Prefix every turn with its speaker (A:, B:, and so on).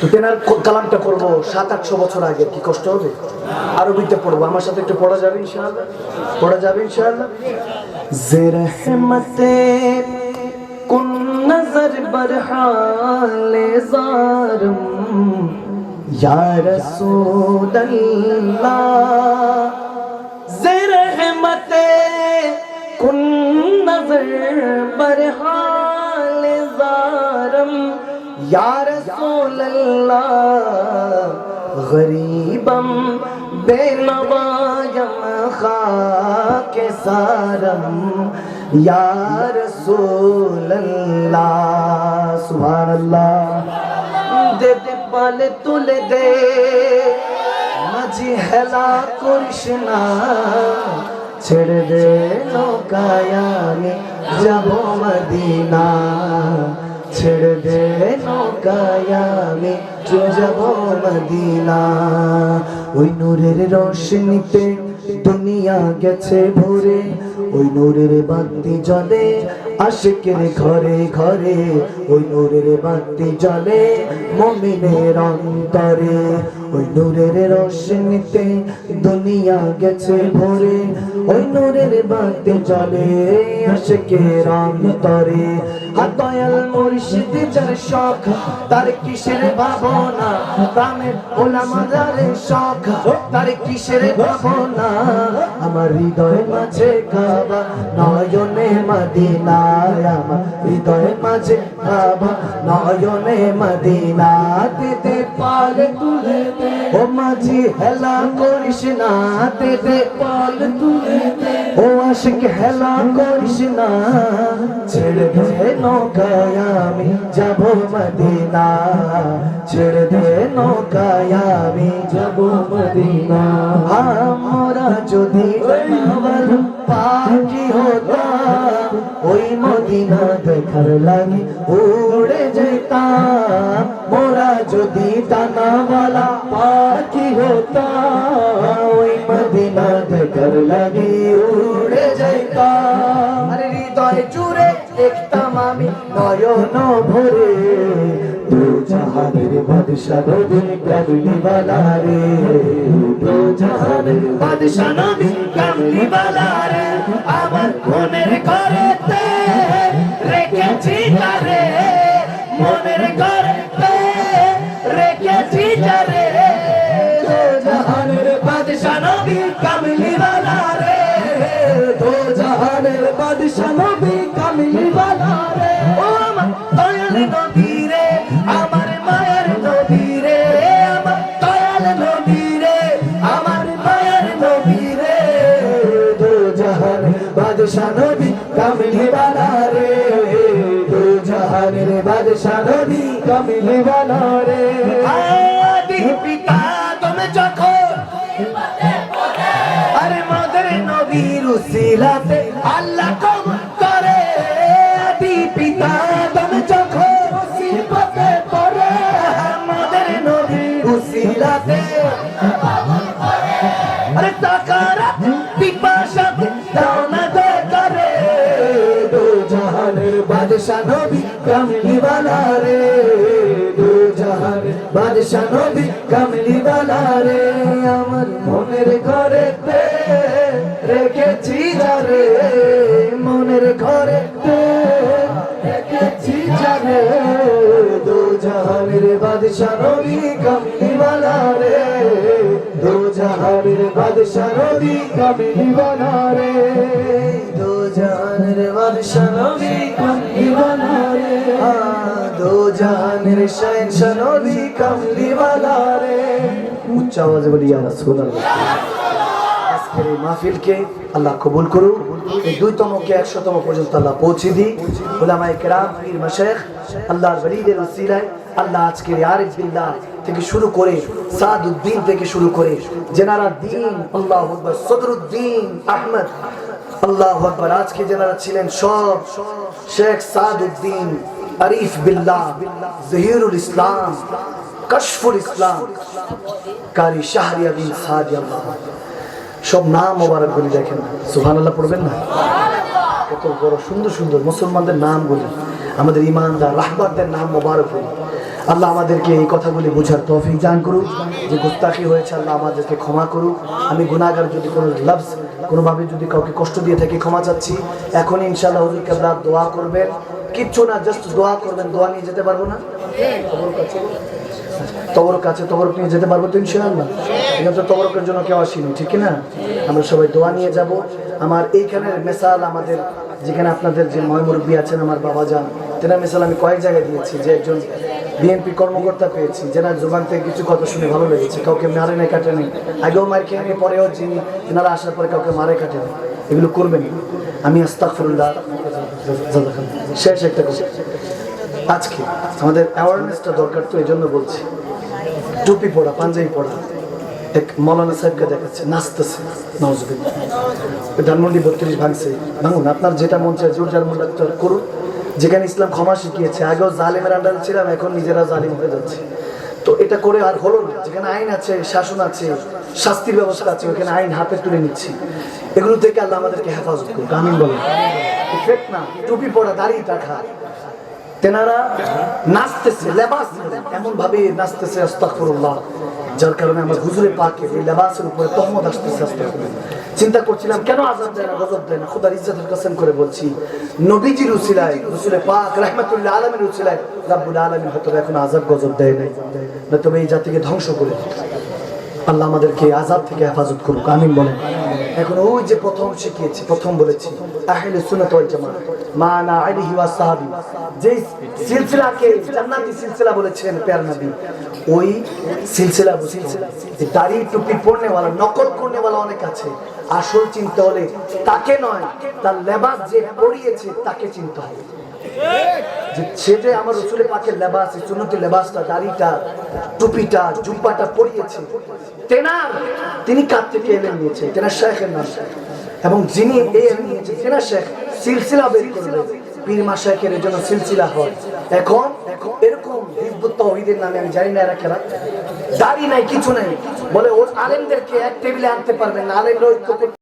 A: তো তেনার কালামটা করব সাত, আটশো বছর আগে, কি কষ্ট হবে? আরবিতে পড়ব, আমার সাথে একটু পড়া যাবে ইনশাআল্লাহ, পড়া যাবে ইনশাআল্লাহ। জেরহমতে কুন নজর বরহাল জারম, ইয়া রাসূলুল্লাহ। জেরহমতে কুন নজর বরহাল یا رسول اللہ، غریبم، بے نوائم خاک سارم، یا رسول اللہ، سبحان اللہ، دے دے پالے تلے دے مجھے ہلا کرشنا، چھڑ دے لوکا یعنی جب مدینہ ছেড়ে দে নৌকায় আমি যাব মদিনা। ওই নূরের রোশনিতে দুনিয়া গেছে ভরে। ওই নূরের বাতি জ্বলে আশিকের ঘরে ঘরে। ওই নূরের বাতি জ্বলে মমিনের অন্তরে। ওই নূরের রোশনীতে দুনিয়া গেছে ভরে। ওই নূরের বাতি জ্বলে আশেকের অন্তরে আর দয়াল মুর্শিদ যার শখ, তার কিসের ভাবনা? প্রাণের ওলামা যার শখ, তার কিসের ভাবনা? আমার হৃদয় মাঝে কাবা, নয়নে মদিনায় আমার হৃদয় মাঝে কাবা, নয়নে মদিনা দিতে পাল তুলে ও মাঝি হেলা করিস না দিতে পাল তুলে দে। ও আশিক হেলা করিস না, ছেড়ে দে নৌকায় আমি যাব মদিনা। ছেড়ে দে নৌকায় আমি যাব মদিনা। মদিনা দেখার লাগে উড়ে যেতাম। মোরা যদি টানাওয়ালা পাখি হতাম ওই মদিনা দেখার লাগে উড়ে যেতাম। হৃদয় জুড়ে দেখতাম আমি নয়ন ভরে। দু জাহানের বাদশাহ নবী কামলি বালা রে। দু জাহানের বাদশাহ নবী কামলি বালা রে। আমার মনের ঘরেতে রেখেছি তারে, মনের দু জাহানের নবী রে, দু জাহানের নবী রে। ও আমার নবী রে, আমার মায়ের নবী রে, আমার দয়াল নবী রে, আমার মায়ের নবী রে। বাদশাহ কামলি বালা রে আদি পিতা তুমি যখন আরে মদের নবীর উসিলাতে আল্লাহ কবুল বাদশাহ নবী কামলি বালা রে, দু জাহানের বাদশাহ নবী কামলি বালা রে, আমার মনের ঘরেতে রেখেছি যারে মনের ঘরেতে রেখেছি যারে দু জাহানের বাদশাহ নবী কামলি বালা রে, দু জাহানের বাদশাহ নবী কামলি বালা রে। দু জাহানের বাদশাহ নবী কামলি বালা রে দু জাহানের শাহেনশাহ নবী কামলি বালা রে উচ্চ আওয়াজে বলি, ইয়া রাসূলুল্লাহ। আজকের এই মাহফিলকে আল্লাহ কবুল করুক। এই দুইতমকে একশোতম পর্যন্ত আল্লাহ পৌঁছে দিই ওলামায়ে কেরাম, পীর মাশেখ আল্লাহর ওলিদের ওসিলায় আল্লাহ আজকের আরিফ বিল্লাহ থেকে শুরু করে সাদউদ্দিন থেকে শুরু করে জেনারা দিন, আল্লাহ সদরুদ্দিন, আহমদ, আল্লাহ আকবার। আজকে জেনারা ছিলেন সব শেখ সাদউদ্দিন আরিফ বিল্লাহ, জহিরুল ইসলাম, কশফুল ইসলাম, কারি শাহরিয়া বিন সাদি, আল্লাহ সব নাম মোবারক গুলি দেখেন সুহান আল্লাহ পড়বেন না? কত বড় সুন্দর সুন্দর মুসলমানদের নাম বলি আমাদের ইমানদার, রাহবারদের নাম মোবারক বলি। আল্লাহ আমাদেরকে এই কথাগুলি বোঝার তৌফিক দান করুক। যে গুস্তাখি হয়েছে, আল্লাহ আমাদেরকে ক্ষমা করুক। আমি গুনাহগার যদি কোনো লফজ কোনোভাবে যদি কাউকে কষ্ট দিয়ে থাকি, ক্ষমা চাচ্ছি। এখন ইনশাআল্লাহ হুজুর কেবলা দোয়া করবেন। কিচ্ছু না জাস্ট দোয়া করবেন। দোয়া নিয়ে যেতে পারব না? তবর কাছে তবর নিয়ে যেতে পারব তো ইনশাআল্লাহ? এখানে তো তবরকের জন্য কেউ আসিনি, ঠিক না? আমরা সবাই দোয়া নিয়ে যাব। আমার এইখানের মেসাল আমাদের, যেখানে আপনাদের যে ময়মুরব্বী আছেন, আমার বাবা যান, তেনার মেসাল আমি কয়েক জায়গায় দিয়েছি, যে একজন বিএনপি কর্মকর্তা পেয়েছি যেনার জোবান থেকে কিছু কথা শুনে ভালো লেগেছে, কাউকে মারে নাই, কাটে নেই। আগেও মার খেয়ে পরেও যিনি তেনারা আসার পরে কাউকে মারে, কাটে নেই। এগুলো করবেন আমি আস্তাকফিরুল্লাহ শেষ একটা কথা। আজকে আমাদের অ্যাওয়ারনেসটা দরকার তো এই জন্য বলছি। টুপি পড়া পাঞ্জাবি পড়া এক মৌলানা সাহেবকে দেখাচ্ছে, নাচতেছে। নজবিল্লা ধানমন্ডি বত্রিশ ভাঙছে। ভাঙুন, আপনার যেটা মন চায় জোর যার মন করুন। যেখানে ইসলাম ক্ষমা শিখিয়েছে, আগেও জালিমের আন্ডারে ছিলাম, এখন নিজেরা জালিম হয়ে যাচ্ছে। তো এটা করে আর হলো না। যেখানে আইন আছে, শাসন আছে, শাস্তির ব্যবস্থা আছে ওখানে আইন হাতে তুলে নিচ্ছি। এগুলো থেকে আল্লাহ আমাদেরকে হেফাজত করুক। আমিন ফেক না, টুপি পড়া দাঁড়িয়ে রাখা। তেনারা নাচতেছে, লেবাস এমন ভাবে নাচতেছে, আস্তাগফিরুল্লাহ। যার কারণে আমার হুজুরে পাকে এই লেবাসের উপরে তহমত আসতেছে আস্তাগফিরুল্লাহ চিন্তা করছিলাম, কেন আজাদ দেয় না, গজব দেয় না? খোদার ইজ্জতের কসম করে বলছি, নবীজির উসিলায়, রসুলে পাক রাহমাতুল্লাহ আলমের উসিলায় রাব্বুল আলমী হয়তো এখন আজাব, গজব দেয় নাই। না তবে এই জাতিকে ধ্বংস করে আল্লাহ আমাদেরকে আজাদ থেকে হেফাজত করুক, আমিন বলেন। এখন ওই যে প্রথম শিখিয়েছি, প্রথম বলেছি আসল চিনতে হলে তাকে নয়, তার লেবাস যে পরিয়েছে তাকে চিনতে হবে। যে সে যে আমার রসুলের পাকের লেবাস সুন্নতি লেবাসটা, দাড়িটা, টুপিটা, জুব্বাটা পরিয়েছে, তেনার, তিনি কার থেকে এলেন নিয়েছে। তেনার শেখের নাম। এবং যিনি তেনার শেখ, সিলসিলা বের করবে, পীর মাসাইকের জন্য সিলসিলা হয়। এখন এরকম হিজবুত নামে আমি জানি না এরা খেলা দাড়ি নাই, কিছু নাই। বলে ওর আলেমদেরকে এক টেবিলে আনতে পারবেন না, আলেমরা ঐক্য